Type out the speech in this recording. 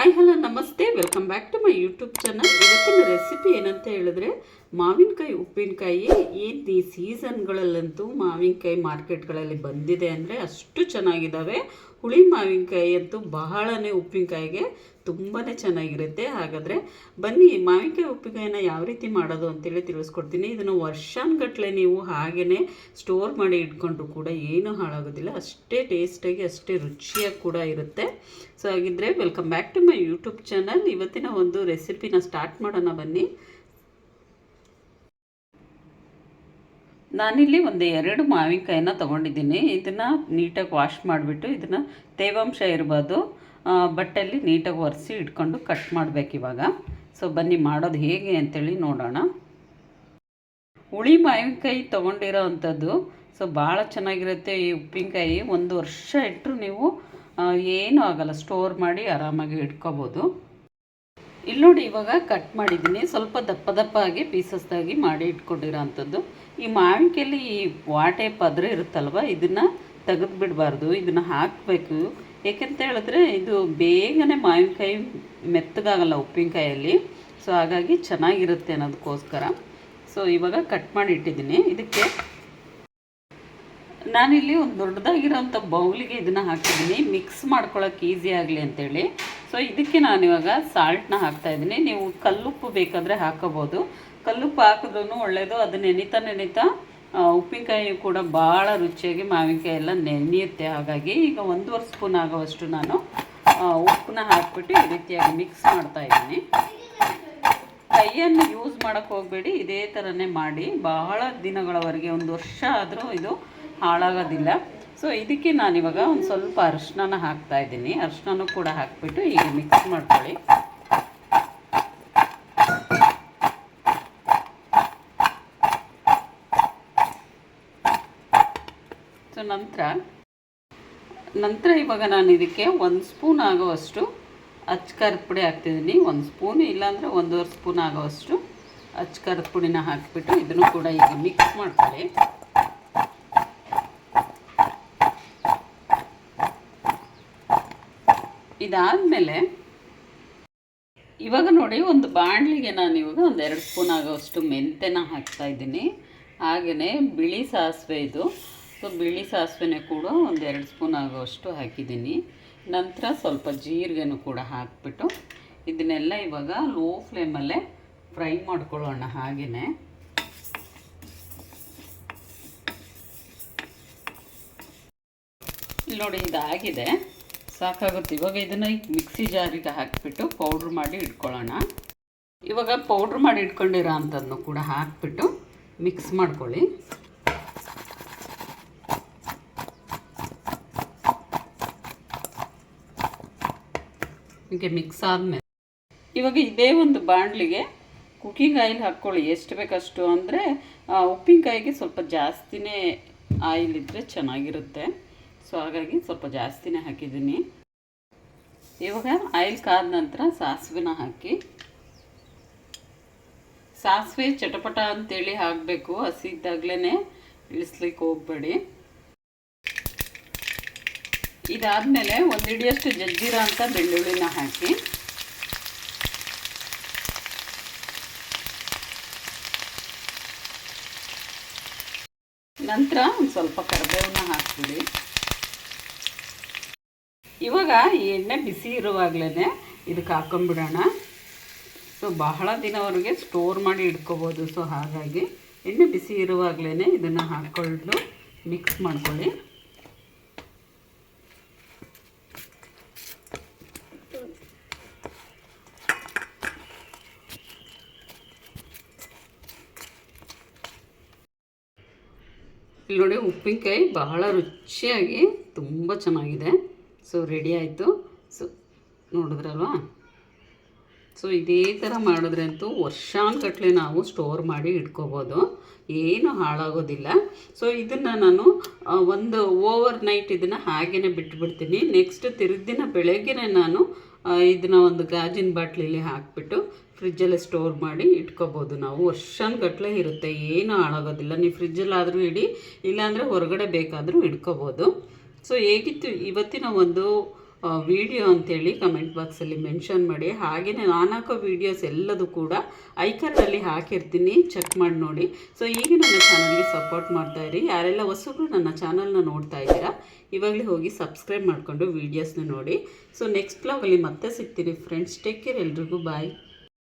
Hi hello ನಮಸ್ತೆ. Welcome back to my YouTube channel ಇವತ್ತಿನ recipe ಏನಂತ ಹೇಳಿದ್ರೆ ಮಾವಿನಕಾಯಿ, ಉಪ್ಪಿನಕಾಯಿ ಈ ಸೀಸನ್ಗಳಲ್ಲಂತೂ ಮಾವಿನಕಾಯಿ ಮಾರ್ಕೆಟ್ಗಳಲ್ಲಿ ಬಂದಿದೆ ಅಂದರೆ ಅಷ್ಟು ಚೆನ್ನಾಗಿದ್ದಾವೆ. ಹುಳಿ ಮಾವಿನಕಾಯಿ ಅಂತೂ ಬಹಳನೇ ಉಪ್ಪಿನಕಾಯಿಗೆ ತುಂಬಾ ಚೆನ್ನಾಗಿರುತ್ತೆ. ಹಾಗಾದರೆ ಬನ್ನಿ, ಮಾವಿನಕಾಯಿ, ಉಪ್ಪಿನಕಾಯಿನ ಯಾವ ರೀತಿ ಮಾಡೋದು ಅಂತೇಳಿ ತಿಳಿಸ್ಕೊಡ್ತೀನಿ. ಇದನ್ನು ವರ್ಷಾನ್ಗಟ್ಲೆ ನೀವು ಹಾಗೇ ಸ್ಟೋರ್ ಮಾಡಿ ಇಟ್ಕೊಂಡ್ರು ಕೂಡ ಏನೂ ಹಾಳಾಗೋದಿಲ್ಲ. ಅಷ್ಟೇ ಟೇಸ್ಟಾಗಿ ಅಷ್ಟೇ ರುಚಿಯಾಗಿ ಕೂಡ ಇರುತ್ತೆ. ಸೊ ಹಾಗಿದ್ರೆ welcome back to my YouTube channel ಇವತ್ತಿನ ಒಂದು ರೆಸಿಪಿನ ಸ್ಟಾರ್ಟ್ ಮಾಡೋಣ ಬನ್ನಿ. ನಾನಿಲ್ಲಿ ಒಂದು ಎರಡು ಮಾವಿನಕಾಯಿನ ತೊಗೊಂಡಿದ್ದೀನಿ. ಇದನ್ನು ನೀಟಾಗಿ ವಾಶ್ ಮಾಡಿಬಿಟ್ಟು ಇದನ್ನು ತೇವಾಂಶ ಇರ್ಬೋದು ಬಟ್ಟೆಯಲ್ಲಿ ನೀಟಾಗಿ ಒರೆಸಿ ಇಟ್ಕೊಂಡು ಕಟ್ ಮಾಡಬೇಕು ಇವಾಗ. ಸೊ ಬನ್ನಿ ಮಾಡೋದು ಹೇಗೆ ಅಂತೇಳಿ ನೋಡೋಣ. ಹುಳಿ ಮಾವಿನಕಾಯಿ ತೊಗೊಂಡಿರೋ ಅಂಥದ್ದು ಸೊ ಭಾಳ ಚೆನ್ನಾಗಿರುತ್ತೆ ಈ ಉಪ್ಪಿನಕಾಯಿ. ಒಂದು ವರ್ಷ ಇಟ್ಟರು ನೀವು ಏನೂ ಆಗಲ್ಲ. ಸ್ಟೋರ್ ಮಾಡಿ ಆರಾಮಾಗಿ ಇಟ್ಕೋಬೋದು. ಇಲ್ಲಿ ನೋಡಿ, ಇವಾಗ ಕಟ್ ಮಾಡಿದ್ದೀನಿ. ಸ್ವಲ್ಪ ದಪ್ಪ ದಪ್ಪ ಆಗಿ ಪೀಸಸ್ದಾಗಿ ಮಾಡಿ ಇಟ್ಕೊಂಡಿರೋ ಅಂಥದ್ದು ಈ ಮಾವಿನಕಾಯಲ್ಲಿ ಈ ವಾಟೆ ಪದ್ರ ಇರುತ್ತಲ್ವ? ಇದನ್ನು ತೆಗೆದು ಬಿಡಬಾರ್ದು ಇದನ್ನು ಹಾಕಬೇಕು. ಏಕೆಂತ ಹೇಳಿದ್ರೆ, ಇದು ಬೇಗನೆ ಮಾವಿನಕಾಯಿ ಮೆತ್ತಗಾಗಲ್ಲ ಉಪ್ಪಿನಕಾಯಲ್ಲಿ. ಸೊ ಹಾಗಾಗಿ ಚೆನ್ನಾಗಿರುತ್ತೆ ಅನ್ನೋದಕ್ಕೋಸ್ಕರ. ಸೊ ಇವಾಗ ಕಟ್ ಮಾಡಿ ಇಟ್ಟಿದ್ದೀನಿ. ಇದಕ್ಕೆ ನಾನಿಲ್ಲಿ ಒಂದು ದೊಡ್ಡದಾಗಿರೋಂಥ ಬೌಲಿಗೆ ಇದನ್ನು ಹಾಕಿದ್ದೀನಿ. ಮಿಕ್ಸ್ ಮಾಡ್ಕೊಳ್ಳೋಕೆ ಈಸಿ ಆಗಲಿ ಅಂತೇಳಿ. ಸೊ ಇದಕ್ಕೆ ನಾನು ಇವಾಗ ಸಾಲ್ಟ್ನ ಹಾಕ್ತಾ ಇದ್ದೀನಿ. ನೀವು ಕಲ್ಲುಪ್ಪು ಬೇಕಾದರೆ ಹಾಕೋಬೋದು ಕಲ್ಲುಪ್ಪು ಹಾಕಿದ್ರೂ ಒಳ್ಳೆಯದು ಅದು ನೆನೀತಾ ನೆನೀತಾ ಉಪ್ಪಿನಕಾಯಿ ಕೂಡ ಭಾಳ ರುಚಿಯಾಗಿ ಮಾವಿನಕಾಯಿ ಎಲ್ಲ ನೆನೆಯುತ್ತೆ. ಹಾಗಾಗಿ ಈಗ ಒಂದೂವರೆ ಸ್ಪೂನ್ ಆಗೋವಷ್ಟು ನಾನು ಉಪ್ಪನ್ನ ಹಾಕ್ಬಿಟ್ಟು ಈ ರೀತಿಯಾಗಿ ಮಿಕ್ಸ್ ಮಾಡ್ತಾ ಇದ್ದೀನಿ. ಕೈಯನ್ನು ಯೂಸ್ ಮಾಡೋಕ್ಕೆ ಹೋಗಬೇಡಿ. ಇದೇ ಥರನೇ ಮಾಡಿ. ಬಹಳ ದಿನಗಳವರೆಗೆ, ಒಂದು ವರ್ಷ ಆದರೂ ಇದು ಹಾಳಾಗೋದಿಲ್ಲ. ಸೊ ಇದಕ್ಕೆ ನಾನಿವಾಗ ಒಂದು ಸ್ವಲ್ಪ ಅರಿಶಿನ ಹಾಕ್ತಾ ಇದ್ದೀನಿ. ಅರಿಶಿನೂ ಕೂಡ ಹಾಕ್ಬಿಟ್ಟು ಈಗ ಮಿಕ್ಸ್ ಮಾಡ್ಕೊಳ್ಳಿ. ಸೊ ನಂತರ ನಂತರ ಇವಾಗ ನಾನು ಇದಕ್ಕೆ ಒಂದು ಸ್ಪೂನ್ ಆಗೋವಷ್ಟು ಅಚ್ಕಾರದ ಪುಡಿ ಹಾಕ್ತಿದ್ದೀನಿ. ಒಂದು ಸ್ಪೂನ್ ಇಲ್ಲಾಂದರೆ ಒಂದೂವರೆ ಸ್ಪೂನ್ ಆಗೋವಷ್ಟು ಅಚ್ಕಾರದ ಪುಡಿನ ಹಾಕಿಬಿಟ್ಟು ಇದನ್ನು ಕೂಡ ಈಗ ಮಿಕ್ಸ್ ಮಾಡ್ಕೊಳ್ಳಿ. ಇದಾದಮೇಲೆ ಇವಾಗ ನೋಡಿ ಒಂದು ಬಾಣಲಿಗೆ ನಾನು ಇವಾಗ ಒಂದು ಎರಡು ಸ್ಪೂನ್ ಆಗೋಷ್ಟು ಮೆಂತೆನ ಹಾಕ್ತಾ ಇದ್ದೀನಿ. ಹಾಗೆಯೇ ಬಿಳಿ ಸಾಸಿವೆ ಇದು. ಸೊ, ಬಿಳಿ ಸಾಸಿವೆನೇ ಕೂಡ ಒಂದು ಎರಡು ಸ್ಪೂನ್ ಆಗೋಷ್ಟು ಹಾಕಿದ್ದೀನಿ. ನಂತರ ಸ್ವಲ್ಪ ಜೀರಿಗೆನೂ ಕೂಡ ಹಾಕ್ಬಿಟ್ಟು ಇದನ್ನೆಲ್ಲ ಇವಾಗ ಲೋ ಫ್ಲೇಮಲ್ಲೇ ಫ್ರೈ ಮಾಡ್ಕೊಳ್ಳೋಣ ಹಾಗೆಯೇ ನೋಡಿ ಇದಾಗಿದೆ. ಸಾಕಾಗುತ್ತೆ. ಇವಾಗ ಇದನ್ನು ಮಿಕ್ಸಿ ಜಾರಿಗೆ ಹಾಕಿಬಿಟ್ಟು ಪೌಡ್ರ್ ಮಾಡಿ ಇಟ್ಕೊಳ್ಳೋಣ. ಇವಾಗ ಪೌಡ್ರ್ ಮಾಡಿ ಇಟ್ಕೊಂಡಿರೋ ಅಂಥದ್ದನ್ನು ಕೂಡ ಹಾಕಿಬಿಟ್ಟು ಮಿಕ್ಸ್ ಮಾಡ್ಕೊಳ್ಳಿ. ಹೀಗೆ ಮಿಕ್ಸ್ ಆದಮೇಲೆ ಇವಾಗ ಇದೇ ಒಂದು ಬಾಣಲಿಗೆ ಕುಕ್ಕಿಂಗ್ ಆಯಿಲ್ ಹಾಕ್ಕೊಳ್ಳಿ. ಎಷ್ಟು ಬೇಕಷ್ಟು ಅಂದರೆ ಉಪ್ಪಿನಕಾಯಿಗೆ ಸ್ವಲ್ಪ ಜಾಸ್ತಿನೇ ಆಯಿಲ್ ಇದ್ದರೆ ಚೆನ್ನಾಗಿರುತ್ತೆ. ಸೊ ಹಾಗಾಗಿ ಸ್ವಲ್ಪ ಜಾಸ್ತಿನೇ ಹಾಕಿದ್ದೀನಿ. ಇವಾಗ ಆಯಿಲ್ ಕಾದ ನಂತರ ಸಾಸಿವೆನ ಹಾಕಿ. ಸಾಸಿವೆ ಚಟಪಟ ಅಂತೇಳಿ ಹಾಕಬೇಕು. ಹಸಿ ಇದ್ದಾಗಲೇ ಇಳಿಸ್ಲಿಕ್ಕೆ ಹೋಗಬೇಡಿ. ಇದಾದಮೇಲೆ ಒಂದು ಹಿಡಿಯಷ್ಟು ಜಜ್ಜಿರ ಅಂತ ಬೆಳ್ಳುಳ್ಳಿನ ಹಾಕಿ. ನಂತರ ಒಂದು ಸ್ವಲ್ಪ ಕರಿಬೇವನ್ನ ಹಾಕ್ಬಿಡಿ. ಇವಾಗ ಎಣ್ಣೆ ಬಿಸಿ ಇರುವಾಗಲೇ ಇದಕ್ಕೆ ಹಾಕೊಂಡ್ಬಿಡೋಣ ಸೊ ಬಹಳ ದಿನವರೆಗೆ ಸ್ಟೋರ್ ಮಾಡಿ ಇಟ್ಕೋಬೋದು. ಸೊ ಹಾಗಾಗಿ ಎಣ್ಣೆ ಬಿಸಿ ಇರುವಾಗಲೇ ಇದನ್ನು ಹಾಕ್ಕೊಂಡು ಮಿಕ್ಸ್ ಮಾಡ್ಕೊಳ್ಳಿ. ಇಲ್ಲಿ ನೋಡಿ ಉಪ್ಪಿನಕಾಯಿ ಬಹಳ ರುಚಿಯಾಗಿ ತುಂಬ ಚೆನ್ನಾಗಿದೆ. ಸೊ ರೆಡಿ ಆಯಿತು. ಸೊ ನೋಡಿದ್ರಲ್ವಾ? ಸೊ ಇದೇ ಥರ ಮಾಡಿದ್ರೆ ಅಂತೂ ವರ್ಷಾನ್ಗಟ್ಲೆ ನಾವು ಸ್ಟೋರ್ ಮಾಡಿ ಇಟ್ಕೋಬೋದು. ಏನು ಹಾಳಾಗೋದಿಲ್ಲ. ಸೊ ಇದನ್ನು ನಾನು ಒಂದು ಓವರ್ ನೈಟ್ ಇದನ್ನು ಹಾಗೇ ಬಿಟ್ಬಿಡ್ತೀನಿ. ನೆಕ್ಸ್ಟ್ ತಿರುದಿನ ಬೆಳಗ್ಗೆನೇ ನಾನು ಇದನ್ನು ಒಂದು ಗಾಜಿನ ಬಾಟ್ಲಿಲಿ ಹಾಕಿಬಿಟ್ಟು ಫ್ರಿಜ್ಜಲ್ಲಿ ಸ್ಟೋರ್ ಮಾಡಿ ಇಟ್ಕೋಬೋದು ನಾವು. ವರ್ಷಾನ್ಗಟ್ಲೆ ಇರುತ್ತೆ. ಏನು ಹಾಳಾಗೋದಿಲ್ಲ. ನೀವು ಫ್ರಿಜ್ಜಲ್ಲಾದರೂ ಇಡಿ, ಇಲ್ಲಾಂದರೆ ಹೊರಗಡೆ ಬೇಕಾದರೂ ಇಟ್ಕೋಬೋದು. ಸೊ ಹೇಗಿತ್ತು ಇವತ್ತಿನ ಒಂದು ವಿಡಿಯೋ ಅಂತೇಳಿ ಕಮೆಂಟ್ ಬಾಕ್ಸಲ್ಲಿ ಮೆನ್ಷನ್ ಮಾಡಿ ಹಾಗೆಯೇ ನಾನು ಹಾಕೋ ವೀಡಿಯೋಸ್ ಎಲ್ಲದೂ ಕೂಡ ಐಕಾರ್ಡಲ್ಲಿ ಹಾಕಿರ್ತೀನಿ ಚೆಕ್ ಮಾಡಿ ನೋಡಿ. ಸೊ ಈಗ ನನ್ನ ಚಾನಲ್ಗೆ ಸಪೋರ್ಟ್ ಮಾಡ್ತಾ ಇರಿ. ಯಾರೆಲ್ಲ ಹೊಸಬ್ರು ನನ್ನ ಚಾನಲ್ನ ನೋಡ್ತಾ ಇದ್ದೀರಾ, ಇವಾಗಲೇ ಹೋಗಿ ಸಬ್ಸ್ಕ್ರೈಬ್ ಮಾಡಿಕೊಂಡು ವೀಡಿಯೋಸ್ನ ನೋಡಿ. ಸೊ ನೆಕ್ಸ್ಟ್ ಬ್ಲಾಗಲ್ಲಿ ಮತ್ತೆ ಸಿಗ್ತೀನಿ ಫ್ರೆಂಡ್ಸ್ ಟೇಕ್ ಕೇರ್ ಎಲ್ರಿಗೂ. ಬಾಯ್